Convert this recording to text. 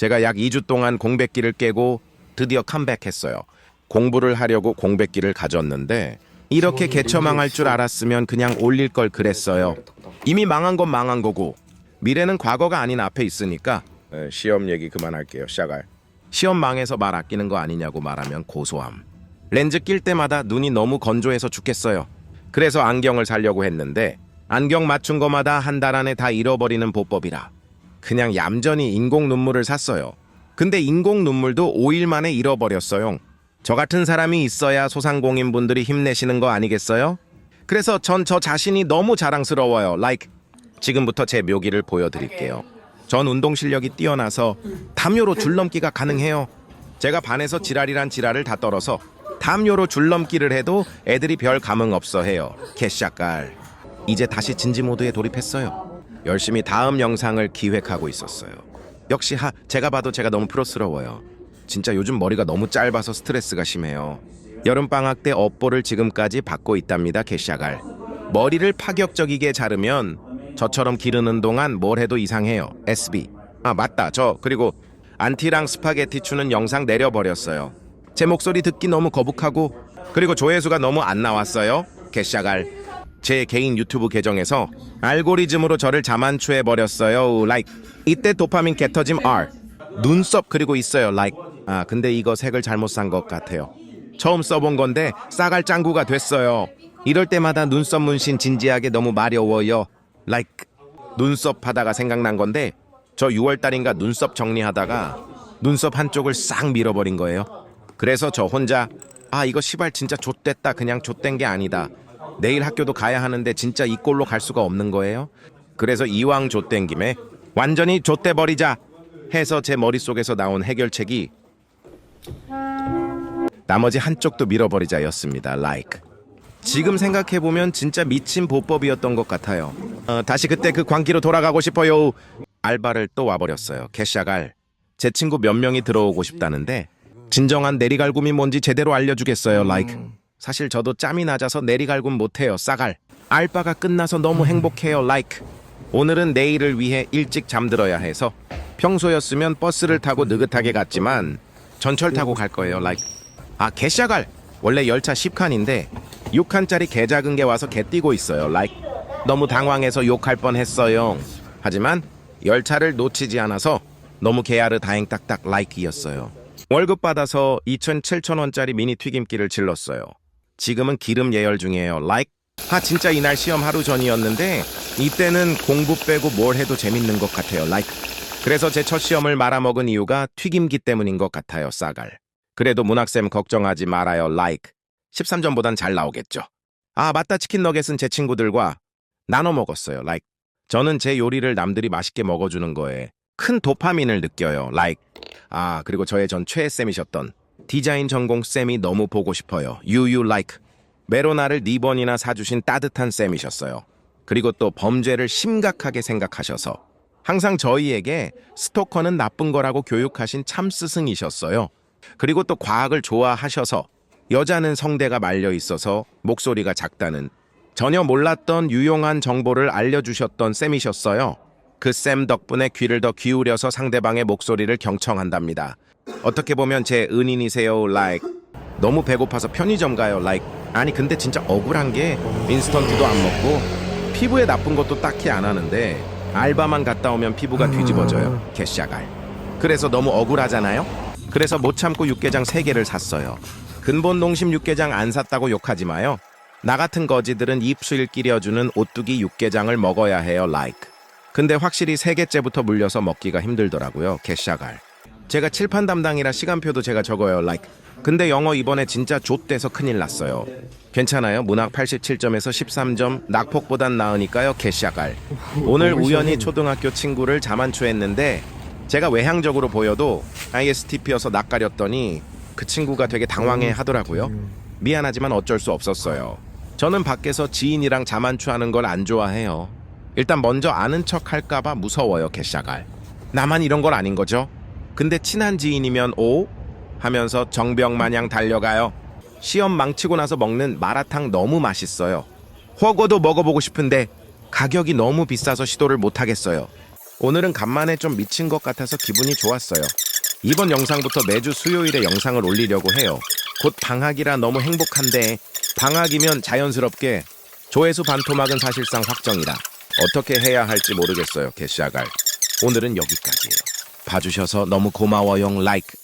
제가 약 2주 동안 공백기를 깨고 드디어 컴백했어요. 공부를 하려고 공백기를 가졌는데 이렇게 개처망할 줄 알았으면 그냥 올릴 걸 그랬어요. 이미 망한 건 망한 거고 미래는 과거가 아닌 앞에 있으니까 에, 시험 얘기 그만할게요. 샤갈. 시험 망해서 말 아끼는 거 아니냐고 말하면 고소함. 렌즈 낄 때마다 눈이 너무 건조해서 죽겠어요. 그래서 안경을 사려고 했는데 안경 맞춘 거마다 한 달 안에 다 잃어버리는 보법이라 그냥 얌전히 인공 눈물을 샀어요. 근데 인공 눈물도 5일 만에 잃어버렸어요. 저 같은 사람이 있어야 소상공인 분들이 힘내시는 거 아니겠어요? 그래서 전 저 자신이 너무 자랑스러워요. like 지금부터 제 묘기를 보여드릴게요. 전 운동 실력이 뛰어나서 담요로 줄넘기가 가능해요. 제가 반에서 지랄이란 지랄을 다 떨어서 담요로 줄넘기를 해도 애들이 별 감흥 없어 해요. 개샤깔. 이제 다시 진지 모드에 돌입했어요. 열심히 다음 영상을 기획하고 있었어요. 역시 하 제가 봐도 제가 너무 프로스러워요. 진짜 요즘 머리가 너무 짧아서 스트레스가 심해요. 여름 방학 때 업보를 지금까지 받고 있답니다. 개샤갈. 머리를 파격적이게 자르면 저처럼 기르는 동안 뭘 해도 이상해요. SB. 아 맞다. 저 그리고 안티랑 스파게티 추는 영상 내려버렸어요. 제 목소리 듣기 너무 거북하고 그리고 조회수가 너무 안 나왔어요. 개샤갈. 제 개인 유튜브 계정에서 알고리즘으로 저를 자만추해 버렸어요. like 이때 도파민 개터짐 R 눈썹 그리고 있어요. like 아 근데 이거 색을 잘못 산 것 같아요. 처음 써본 건데 싸갈 짱구가 됐어요. 이럴 때마다 눈썹 문신 진지하게 너무 마려워요. like 눈썹 하다가 생각난 건데 저 6월 달인가 눈썹 정리하다가 눈썹 한쪽을 싹 밀어버린 거예요. 그래서 저 혼자 아 이거 시발 진짜 좆됐다 그냥 좆된 게 아니다. 내일 학교도 가야 하는데 진짜 이 꼴로 갈 수가 없는 거예요. 그래서 이왕 좆된 김에 완전히 좆돼 버리자 해서 제 머릿속에서 나온 해결책이 나머지 한쪽도 밀어버리자였습니다. like. 지금 생각해 보면 진짜 미친 보법이었던 것 같아요. 어, 다시 그때 그 광기로 돌아가고 싶어요. 알바를 또 와버렸어요. 개샤갈. 제 친구 몇 명이 들어오고 싶다는데 진정한 내리갈굼이 뭔지 제대로 알려주겠어요. like. 사실 저도 짬이 낮아서 내리갈굼 못해요. 싸갈. 알바가 끝나서 너무 행복해요. like. 오늘은 내일을 위해 일찍 잠들어야 해서 평소였으면 버스를 타고 느긋하게 갔지만 전철 타고 갈 거예요. like. 아 개샤갈. 원래 열차 10칸인데 6칸짜리 개 작은 게 와서 개 뛰고 있어요. like. 너무 당황해서 욕할 뻔했어요. 하지만 열차를 놓치지 않아서 너무 개아르 다행 딱딱 like이었어요. 월급 받아서 2,700원짜리 미니 튀김기를 질렀어요. 지금은 기름 예열 중이에요. like. 아 진짜 이날 시험 하루 전이었는데 이때는 공부 빼고 뭘 해도 재밌는 것 같아요. like. 그래서 제 첫 시험을 말아먹은 이유가 튀김기 때문인 것 같아요. 싸갈. 그래도 문학쌤 걱정하지 말아요. like. 13점보단 잘 나오겠죠. 아 맞다 치킨 너겟은 제 친구들과 나눠 먹었어요. like. 저는 제 요리를 남들이 맛있게 먹어주는 거에 큰 도파민을 느껴요. like. 아 그리고 저의 전 최애쌤이셨던 디자인 전공 쌤이 너무 보고 싶어요. 유유 like. 메로나를 네 번이나 사주신 따뜻한 쌤이셨어요. 그리고 또 범죄를 심각하게 생각하셔서 항상 저희에게 스토커는 나쁜 거라고 교육하신 참 스승이셨어요. 그리고 또 과학을 좋아하셔서 여자는 성대가 말려 있어서 목소리가 작다는 전혀 몰랐던 유용한 정보를 알려주셨던 쌤이셨어요. 그 쌤 덕분에 귀를 더 기울여서 상대방의 목소리를 경청한답니다. 어떻게 보면 제 은인이세요, like. 너무 배고파서 편의점 가요, like. 아니 근데 진짜 억울한 게 인스턴트도 안 먹고 피부에 나쁜 것도 딱히 안 하는데 알바만 갔다 오면 피부가 뒤집어져요, 개샤갈. 그래서 너무 억울하잖아요. 그래서 못 참고 육개장 3개를 샀어요. 근본 농심 육개장 안 샀다고 욕하지 마요. 나 같은 거지들은 입술 끼려주는 오뚜기 육개장을 먹어야 해요, like. 근데 확실히 세 개째부터 물려서 먹기가 힘들더라고요, 개샤갈. 제가 칠판 담당이라 시간표도 제가 적어요, like. 근데 영어 이번에 진짜 좆돼서 큰일 났어요. 괜찮아요. 문학 87점에서 13점, 낙폭보단 나으니까요, 개샤갈. 오늘 우연히 초등학교 친구를 자만추했는데 제가 외향적으로 보여도 ISTP여서 낯가렸더니 그 친구가 되게 당황해 하더라고요. 미안하지만 어쩔 수 없었어요. 저는 밖에서 지인이랑 자만추하는 걸 안 좋아해요. 일단 먼저 아는 척 할까봐 무서워요, 개샤갈. 나만 이런 건 아닌 거죠? 근데 친한 지인이면 오? 하면서 정병 마냥 달려가요. 시험 망치고 나서 먹는 마라탕 너무 맛있어요. 허거도 먹어보고 싶은데 가격이 너무 비싸서 시도를 못하겠어요. 오늘은 간만에 좀 미친 것 같아서 기분이 좋았어요. 이번 영상부터 매주 수요일에 영상을 올리려고 해요. 곧 방학이라 너무 행복한데 방학이면 자연스럽게 조회수 반토막은 사실상 확정이라. 어떻게 해야 할지 모르겠어요, 게시아갈. 오늘은 여기까지예요. 봐주셔서 너무 고마워요, like.